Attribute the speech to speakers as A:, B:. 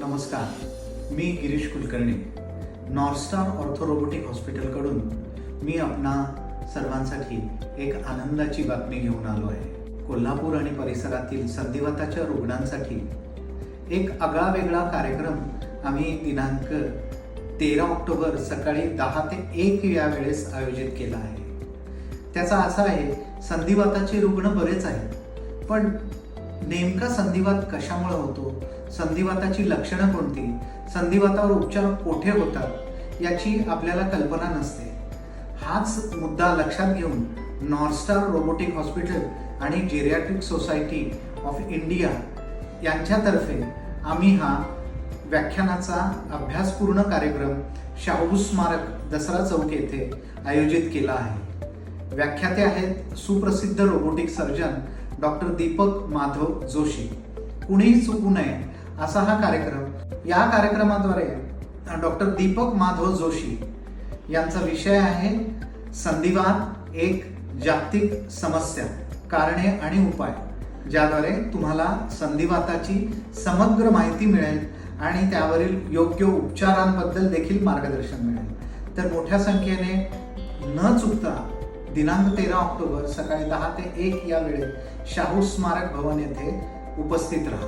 A: नमस्कार. मी गिरीश कुलकर्णी. नॉर्स्टार ऑर्थोरोबोटिक हॉस्पिटलकडून मी आपणा सर्वांसाठी एक आनंदाची बातमी घेऊन आलो आहे. कोल्हापूर आणि परिसरातील संधिवाताच्या रुग्णांसाठी एक आगळा वेगळा कार्यक्रम आम्ही दिनांक तेरा ऑक्टोबर सकाळी दहा ते एक या वेळेस आयोजित केला आहे. त्याचा असा आहे संधिवाताचे रुग्ण बरेच आहेत. पण नेमका संधिवात कशामुळे होतो? संधिवाताची लक्षणं कोणती? संधिवातावर उपचार कोठे होतात? याची आपल्याला कल्पना नसते. हाच मुद्दा लक्षात घेऊन नॉर्स्टार रोबोटिक हॉस्पिटल आणि जेरियाट्रिक सोसायटी ऑफ इंडिया यांच्यातर्फे आम्ही हा व्याख्यानाचा अभ्यासपूर्ण कार्यक्रम शाहू स्मारक दसरा चौक येथे आयोजित केला आहे. व्याख्याते आहेत सुप्रसिद्ध robotic surgeon doctor Deepak Madhav Joshi. कुणीही चुकू नये असा हा कार्यक्रम. या कार्यक्रमाद्वारे डॉक्टर दीपक माधव जोशी यांचा विषय आहे संधिवात एक जागतिक समस्या कारणे आणि उपाय ज्याद्वारे तुम्हाला संधिवाताची समग्र माहिती मिळेल आणि त्यावरील योग्य उपचारांबद्दल देखील मार्गदर्शन मिळेल. तर मोठ्या संख्येने न चुकता दिनांक तेरा ऑक्टोबर सकाळी दहा ते एक या वेळेत शाहू स्मारक भवन येथे उपस्थित राहा.